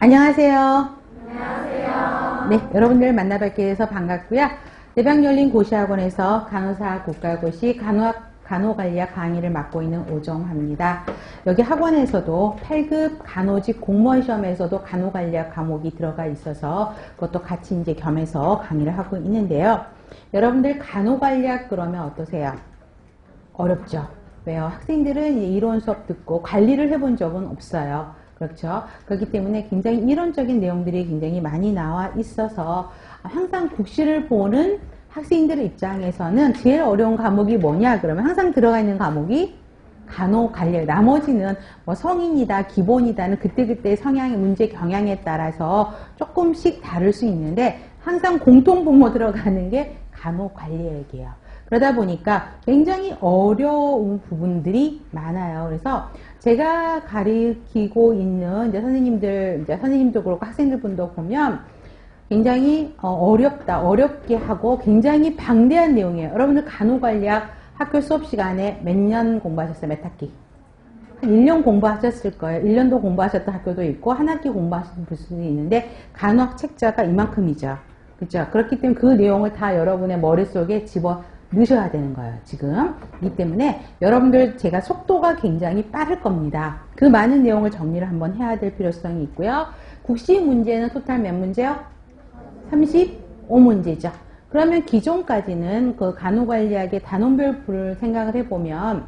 안녕하세요. 안녕하세요. 네, 여러분들 만나뵙게 돼서 반갑고요. 대박 열린 고시학원에서 간호사 국가고시 간호학 간호관리학 강의를 맡고 있는 오정화입니다. 여기 학원에서도 8급 간호직 공무원 시험에서도 간호관리학 과목이 들어가 있어서 그것도 같이 이제 겸해서 강의를 하고 있는데요. 여러분들 간호관리학 그러면 어떠세요? 어렵죠? 왜요? 학생들은 이론 수업 듣고 관리를 해본 적은 없어요. 그렇죠? 그렇기 때문에 굉장히 이론적인 내용들이 굉장히 많이 나와 있어서 항상 국시를 보는 학생들 입장에서는 제일 어려운 과목이 뭐냐 그러면 항상 들어가 있는 과목이 간호관리 나머지는 뭐 성인이다 기본이다는 그때그때 성향의 문제 경향에 따라서 조금씩 다를 수 있는데 항상 공통 분모 들어가는 게 간호관리학이에요. 그러다 보니까 굉장히 어려운 부분들이 많아요. 그래서 제가 가르치고 있는 이제 선생님들, 이제 선생님도 그렇고 학생들 분도 보면 굉장히 어, 어렵다, 어렵게 하고 굉장히 방대한 내용이에요. 여러분들 간호관리학 학교 수업 시간에 몇 년 공부하셨어요? 몇 학기? 한 1년 공부하셨을 거예요. 1년도 공부하셨던 학교도 있고 한 학기 공부하셨던 부수도 있는데 간호학 책자가 이만큼이죠. 그렇죠? 그렇기 때문에 그 내용을 다 여러분의 머릿속에 집어 넣으셔야 되는 거예요. 지금. 이 때문에 여러분들 제가 속도가 굉장히 빠를 겁니다. 그 많은 내용을 정리를 한번 해야 될 필요성이 있고요. 국시 문제는 토탈 몇 문제요? 35문제죠. 그러면 기존까지는 그 간호관리학의 단원별 부를 생각을 해보면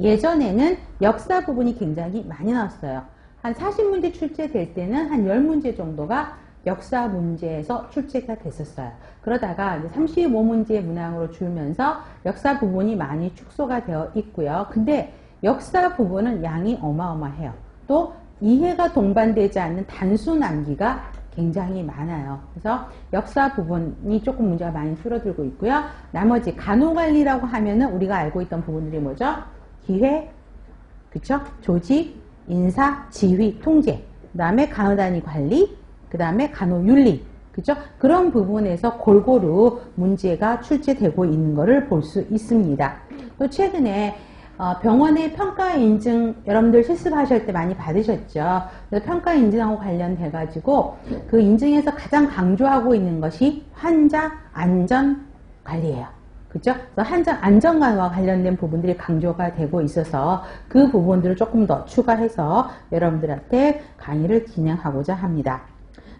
예전에는 역사 부분이 굉장히 많이 나왔어요. 한 40문제 출제될 때는 한 10문제 정도가 역사 문제에서 출제가 됐었어요. 그러다가 이제 35문제 문항으로 줄면서 역사 부분이 많이 축소가 되어 있고요. 근데 역사 부분은 양이 어마어마해요. 또 이해가 동반되지 않는 단순 암기가 굉장히 많아요. 그래서 역사 부분이 조금 문제가 많이 줄어들고 있고요. 나머지 간호관리라고 하면은 우리가 알고 있던 부분들이 뭐죠? 기회, 그쵸? 조직, 인사, 지휘, 통제. 그 다음에 간호단위 관리, 그 다음에 간호윤리. 그죠? 그런 부분에서 골고루 문제가 출제되고 있는 것을 볼 수 있습니다. 또 최근에 어, 병원의 평가 인증 여러분들 실습하실 때 많이 받으셨죠. 평가 인증하고 관련돼 가지고 그 인증에서 가장 강조하고 있는 것이 환자 안전 관리예요. 그죠? 환자 안전관과 관련된 부분들이 강조가 되고 있어서 그 부분들을 조금 더 추가해서 여러분들한테 강의를 진행하고자 합니다.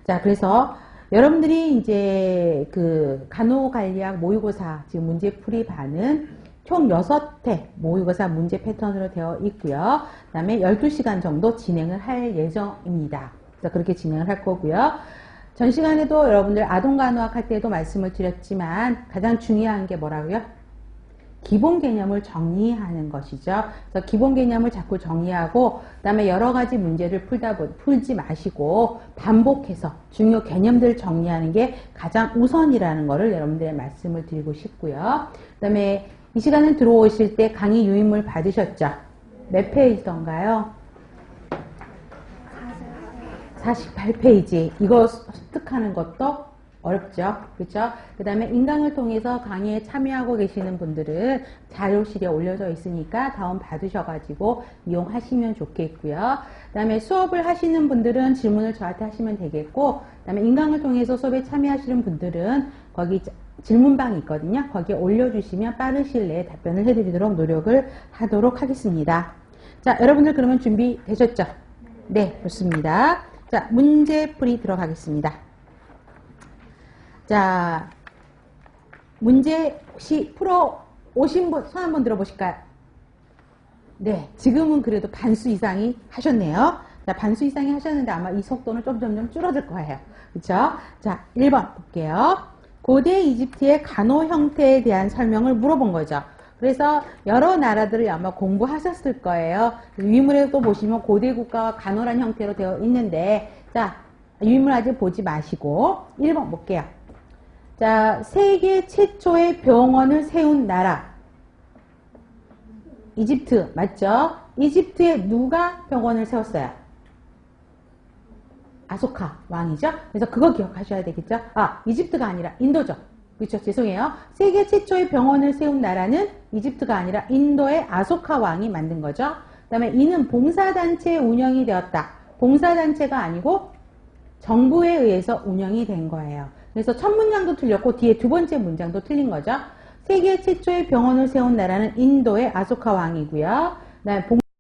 자, 그래서 여러분들이 이제 그 간호관리학 모의고사 지금 문제풀이 반은 총 6회 모의고사 문제 패턴으로 되어 있고요. 그 다음에 12시간 정도 진행을 할 예정입니다. 그래서 그렇게 진행을 할 거고요. 전 시간에도 여러분들 아동간호학 할 때도 말씀을 드렸지만 가장 중요한 게 뭐라고요? 기본 개념을 정리하는 것이죠. 그래서 기본 개념을 자꾸 정리하고 그다음에 여러 가지 문제를 풀다 풀지 마시고 반복해서 중요 개념들을 정리하는 게 가장 우선이라는 것을 여러분들의 말씀을 드리고 싶고요. 그다음에 이 시간에 들어오실 때 강의 유인물 받으셨죠? 몇 페이지던가요? 48페이지. 이거 습득하는 것도 어렵죠. 그렇죠? 그 다음에 인강을 통해서 강의에 참여하고 계시는 분들은 자료실에 올려져 있으니까 다운 받으셔가지고 이용하시면 좋겠고요. 그 다음에 수업을 하시는 분들은 질문을 저한테 하시면 되겠고 그 다음에 인강을 통해서 수업에 참여하시는 분들은 거기 질문방이 있거든요. 거기에 올려주시면 빠르실 내에 답변을 해드리도록 노력을 하도록 하겠습니다. 자, 여러분들 그러면 준비되셨죠? 네, 좋습니다. 자, 문제풀이 들어가겠습니다. 자, 문제 혹시 풀어 오신 분, 손 한번 들어보실까요? 네, 지금은 그래도 반수 이상이 하셨네요. 자, 반수 이상이 하셨는데 아마 이 속도는 좀 점점 줄어들 거예요. 그쵸? 자, 1번 볼게요. 고대 이집트의 간호 형태에 대한 설명을 물어본 거죠. 그래서 여러 나라들을 아마 공부하셨을 거예요. 유인물에도 보시면 고대 국가와 간호란 형태로 되어 있는데 자 유인물 아직 보지 마시고 1번 볼게요. 자 세계 최초의 병원을 세운 나라 이집트 맞죠? 이집트에 누가 병원을 세웠어요? 아소카 왕이죠. 그래서 그거 기억하셔야 되겠죠. 아 이집트가 아니라 인도죠. 그렇죠. 죄송해요. 세계 최초의 병원을 세운 나라는 이집트가 아니라 인도의 아소카 왕이 만든 거죠. 그 다음에 이는 봉사단체 운영이 되었다. 봉사단체가 아니고 정부에 의해서 운영이 된 거예요. 그래서 첫 문장도 틀렸고 뒤에 두 번째 문장도 틀린 거죠. 세계 최초의 병원을 세운 나라는 인도의 아소카 왕이고요. 그다음에 봉